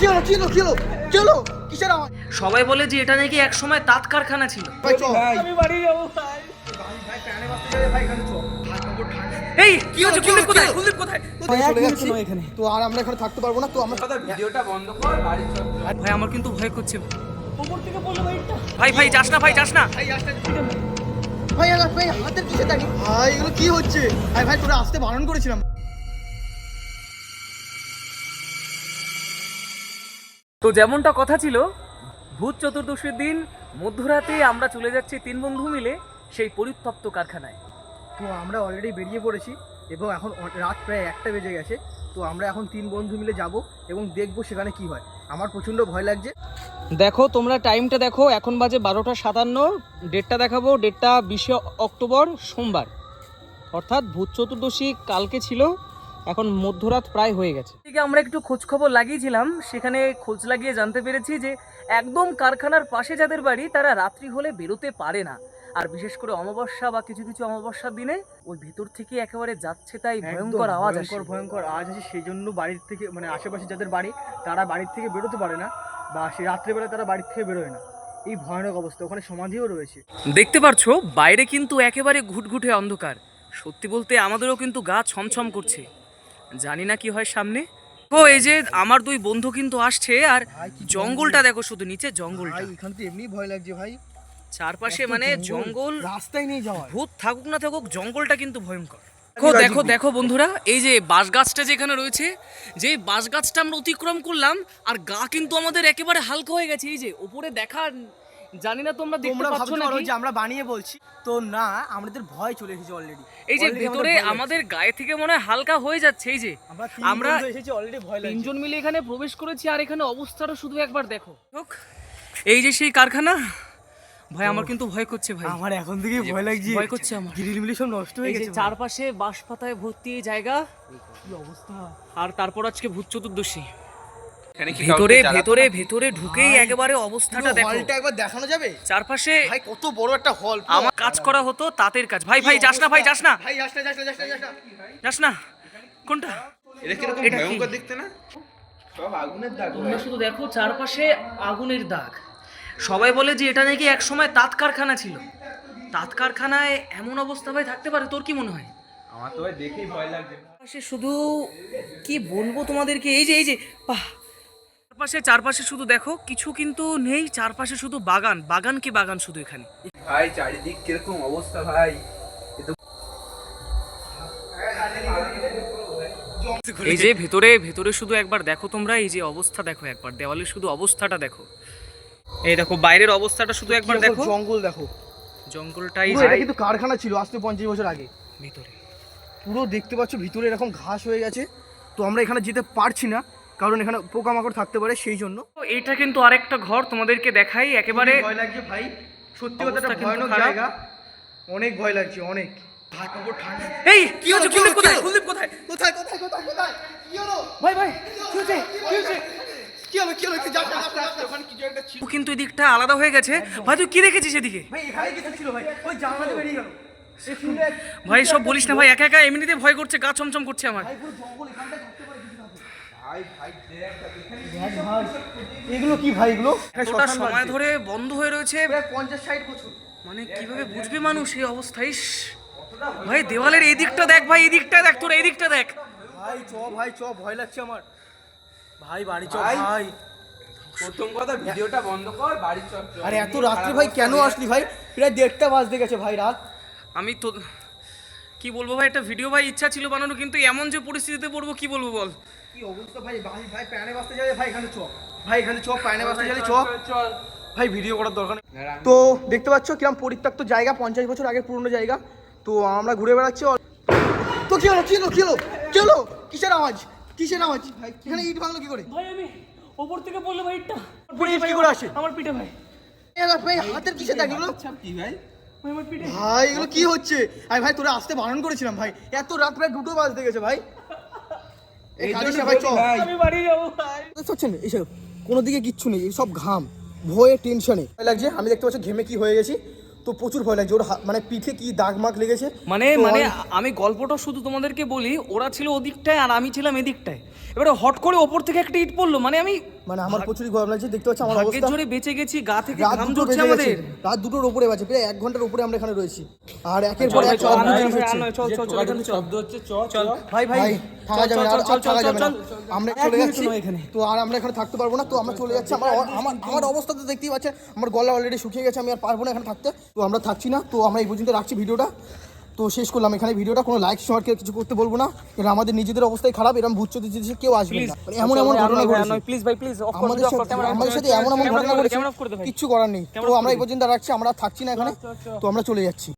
কি হলো কি হলো কি হলো কি হলো কিসের আওয়াজ? সবাই বলে যে এটা নাকি এক সময় তাঁত কারখানা ছিল। ভাই চল। আমি বাড়ি যাব ভাই। এই কি হচ্ছে? কুলদীপ কোথায়? কুলদীপ কোথায়? ভাই এক চলে মিনিট যাচ্ছি। নয় এখানে। তো আর আমরা এখানে থাকতে পারব না তো আমরা ভিডিওটা বন্ধ কর বাড়ি চল। ভাই আমার কিন্তু ভয় করছে। উপর থেকে বলল ভাইটা ভাই ভাই যাস না ভাই যাস না। ভাই আর ভাই হাতের দাঁড়ি? ভাই এগুলো কি হচ্ছে? ভাই ভাই তোরা আসতে বারণ করেছিলাম। তো যেমনটা কথা ছিল ভূত চতুর্দশীর দিন মধ্যরাতে আমরা চলে যাচ্ছি তিন বন্ধু মিলে সেই পরিত্যক্ত কারখানায়। তো আমরা অলরেডি বেরিয়ে পড়েছি এবং এখন রাত প্রায় একটা বেজে গেছে। তো আমরা এখন তিন বন্ধু মিলে যাব এবং দেখব সেখানে কি হয়। আমার প্রচণ্ড ভয় লাগছে। দেখো তোমরা টাইমটা দেখো এখন বাজে বারোটা সাতান্ন। ডেটটা দেখাবো ডেটটা বিশে অক্টোবর সোমবার। অর্থাৎ ভূত চতুর্দশী কালকে ছিল। এখন মধ্যরাত প্রায় হয়ে গেছে। এদিকে আমরা একটু খোঁজ খবর লাগিয়েছিলাম সেখানে খোঁজ লাগিয়ে জানতে পেরেছি যে একদম কারখানার পাশে যাদের বাড়ি তারা রাত্রি হলে বেরোতে পারে না। আর বিশেষ করে অমাবস্যা বা কিছু কিছু অমাবস্যার দিনে ওই ভেতর থেকে একেবারে যাচ্ছে তাই ভয়ঙ্কর আওয়াজ আসে। ভয়ঙ্কর ভয়ঙ্কর আওয়াজ আছে সেই জন্য বাড়ির থেকে মানে আশেপাশে যাদের বাড়ি তারা বাড়ির থেকে বেরোতে পারে না বা সেই রাত্রেবেলা তারা বাড়ির থেকে বেরোয় না। এই ভয়ানক অবস্থা ওখানে সমাধিও রয়েছে। দেখতে পারছ বাইরে কিন্তু একেবারে ঘুটঘুটে অন্ধকার। সত্যি বলতে আমাদেরও কিন্তু গা ছমছম করছে। জানি না কি হয় সামনে। ও এই যে আমার দুই বন্ধু কিন্তু আসছে আর জঙ্গলটা দেখো শুধু নিচে জঙ্গলটা। ভাই এখান থেকে এমনি ভয় লাগছে ভাই। চারপাশে মানে জঙ্গল রাস্তায় নেই যাওয়া ভূত থাকুক না থাকুক জঙ্গলটা কিন্তু ভয়ঙ্কর। দেখো দেখো দেখো বন্ধুরা এই যে বাঁশ গাছটা যেখানে রয়েছে যে বাঁশ গাছটা আমরা অতিক্রম করলাম আর গা কিন্তু আমাদের একেবারে হালকা হয়ে গেছে। এই যে উপরে দেখা জানি না তোমরা দেখতে পাচ্ছ না যে আমরা বানিয়ে বলছি। তো না আমাদের ভয় চলে এসেছে অলরেডি এই যে ভেতরে আমাদের গায়ে থেকে মনে হয় হালকা হয়ে যাচ্ছে এই যে আমরা এসেছি অলরেডি ভয় লাগছে। তিনজন মিলে এখানে প্রবেশ করেছি আর এখানে অবস্থাটা শুধু একবার দেখো। হোক, এই যে সেই কারখানা ভাই আমার কিন্তু ভয় করছে ভাই। আমার এখন থেকে ভয় লাগছে। ভয় করছে আমার। গ্রিল মিলি সব নষ্ট হয়ে গেছে চারপাশে বাঁশ পাতায় ভর্তি এই জায়গা। কি অবস্থা? আর তারপর আজকে ভূত চতুর্দশী। ভেতরে ভেতরে ভেতরে ঢুকেই একেবারে অবস্থাটা দেখো। হলটা একবার দেখানো যাবে? চারপাশে ভাই কত বড় একটা হল আমার কাজ করা হতো তাঁতের কাজ। ভাই ভাই যাস না ভাই যাস না। ভাই যাস না যাস না যাস না যাস না। যাস না। কোনটা? এটা কি? ভয়ঙ্কর দেখতে না? সব আগুনের দাগ তোমরা শুধু দেখো চারপাশে আগুনের দাগ। সবাই বলে যে এটা নাকি এক সময় তাঁত কারখানা ছিল। তাঁত কারখানায় এমন অবস্থা ভাই থাকতে পারে তোর কি মনে হয়? আমার তো ভাই দেখেই ভয় লাগছে। শুধু কি বলব তোমাদেরকে? এই যে এই যে বাহ চারপাশে চারপাশে শুধু দেখো কিছু কিন্তু নেই চারপাশে শুধু বাগান। বাগান কি বাগান শুধু এখানে? ভাই চারিদিক কীরকম অবস্থা ভাই? এই যে ভেতরে ভেতরে শুধু একবার দেখো তোমরা এই যে অবস্থা দেখো একবার দেওয়ালের শুধু অবস্থাটা দেখো। এই দেখো বাইরের অবস্থাটা শুধু একবার দেখো? জঙ্গল দেখো। জঙ্গলটাই এটা কিন্তু কারখানা ছিল আজ থেকে পঞ্চাশ বছর আগে। ভিতরে। পুরো দেখতে পাচ্ছ ভিতরে এরকম ঘাস হয়ে গেছে। তো আমরা এখানে যেতে পারছি না। কারণ এখানে পোকামাকড় থাকতে পারে সেই জন্য। তো এইটা কিন্তু আরেকটা ঘর তোমাদেরকে দেখাই একেবারে ভয় লাগছে ভাই। সত্যি কথা অবস্থা ভয়ানক জায়গা। অনেক ভয় লাগছে অনেক। এই কি হচ্ছে কুলদীপ কোথায়? কুলদীপ কোথায়? কোথায় কোথায় কোথায় কোথায়? কি হলো? ভাই ভাই কি হচ্ছে কি হচ্ছে কি হলো কি হলো কি যাস না, যাস না, যাস না, ওখানে কিছু একটা ছিল। ও কিন্তু এদিকটা আলাদা হয়ে গেছে। ভাই তুই কি দেখেছিস এদিকে? ভাই এখানে কিছু ছিল ভাই। ওই জানলা বেরিয়ে গেল। এই ফুলে এক- ভাই সব বলিস না ভাই একা একা এমনিতে ভয় করছে গা ছমছম করছে আমার। ভাই পুরো জঙ্গল এখানটায় থাকতে পারে। এগুলো কি ভাই এগুলো? সময় ধরে বন্ধ হয়ে রয়েছে। পঞ্চাশ ষাট বছর। মানে কীভাবে বুঝবে মানুষ এই অবস্থায় ভাই দেওয়ালের এই দিকটা দেখ ভাই এই দিকটা দেখ তোর এই দিকটা দেখ। ভাই চ ভাই চ ভয় লাগছে আমার। ভাই বাড়ি চ ভাই। ভাই। প্রথম কথা ভিডিওটা বন্ধ কর বাড়ি চল। আরে এত রাত্রে ভাই কেন আসলি ভাই? প্রায় দেড়টা বাজতে গেছে ভাই রাত। আমি তো কি বলব ভাই একটা ভিডিও ভাই ইচ্ছা ছিল বানানো কিন্তু এমন যে পরিস্থিতিতে পড়ব কি বলব বল? কি অবস্থা ভাই? ভাই ভাই প্যানে যাবে? ভাই এখানে ভাই এখানে চ প্যানে বাজতে যাবে চ। চল ভাই ভিডিও করার দরকার নেই। তো দেখতে পাচ্ছ কিরম পরিত্যক্ত জায়গা পঞ্চাশ বছর আগের পুরনো জায়গা। তো আমরা ঘুরে বেড়াচ্ছি। তো কি হলো কি হলো কি হলো? কি হলো? কিসের আওয়াজ? কিসের আওয়াজ? ভাই এখানে ইট ভাঙলো কি করে? ভাই আমি উপর থেকে বলল ভাইটা উপরে ইট কি করে আসে? আমার পিঠে ভাই। ভাই হাতের কিসের দাগ এগুলো? কি ভাই? ভাই পিঠে। ভাই এগুলো কি হচ্ছে? আরে ভাই তোরা আসতে বারণ করেছিলাম ভাই। এত রাত প্রায় দুটো বাজতে গেছে ভাই। কোনো দিকে কিচ্ছু নেই সব ঘাম ভয়ে টেনশনে লাগছে আমি দেখতে পাচ্ছি ঘেমে কি হয়ে গেছি তো প্রচুর ভয় লাগছে ওর হা- মানে পিঠে কি দাগ মাগ লেগেছে? মানে মানে আমি- আমি গল্পটা শুধু তোমাদেরকে বলি ওরা ছিল ওদিকটায় আর আমি ছিলাম এদিকটায়। এবারে হট করে ওপর থেকে একটা ইট পড়ল মানে আমি মানে আমার প্রচুরই গরম লাগছে দেখতে পাচ্ছি আমার অবস্থা? জোরে বেঁচে গেছি গা থেকে ঘাম ঝরছে আমাদের। রাত দুটোর উপরে বাজে প্রায় এক ঘণ্টার উপরে আমরা এখানে রয়েছি। আর একের পর এক চল, জিনিস হচ্ছে। চল চল চল এখানে শব্দ হচ্ছে চ চল ভাই ভাই থাকা যাবে না যাবে না। চল আমরা চলে। যাচ্ছি। এখানে। তো আর আমরা এখানে থাকতে পারব না তো আমরা চলে যাচ্ছি। আমার আমার আমার অবস্থা তো দেখতেই পাচ্ছেন আমার গলা অলরেডি শুকিয়ে গেছে আমি আর পারব না এখানে থাকতে। তো আমরা থাকছি না তো আমরা এই পর্যন্ত রাখছি ভিডিওটা। তো শেষ করলাম। এখানে ভিডিওটা কোনো লাইক শেয়ার কিছু করতে বলব না। কারণ আমাদের নিজেদের অবস্থাই খারাপ এরকম ভূত চোদ্দ জিনিসে কেউ আসবে না। মানে এমন এমন ঘটনা ঘটেছে। প্লিজ ভাই প্লিজ অফ করে আমাদের সাথে আমাদের সাথে এমন এমন ঘটনা ঘটেছে। কিচ্ছু করার নেই তো আমরা এই পর্যন্ত রাখছি আমরা থাকছি না এখানে। তো আমরা চলে যাচ্ছি।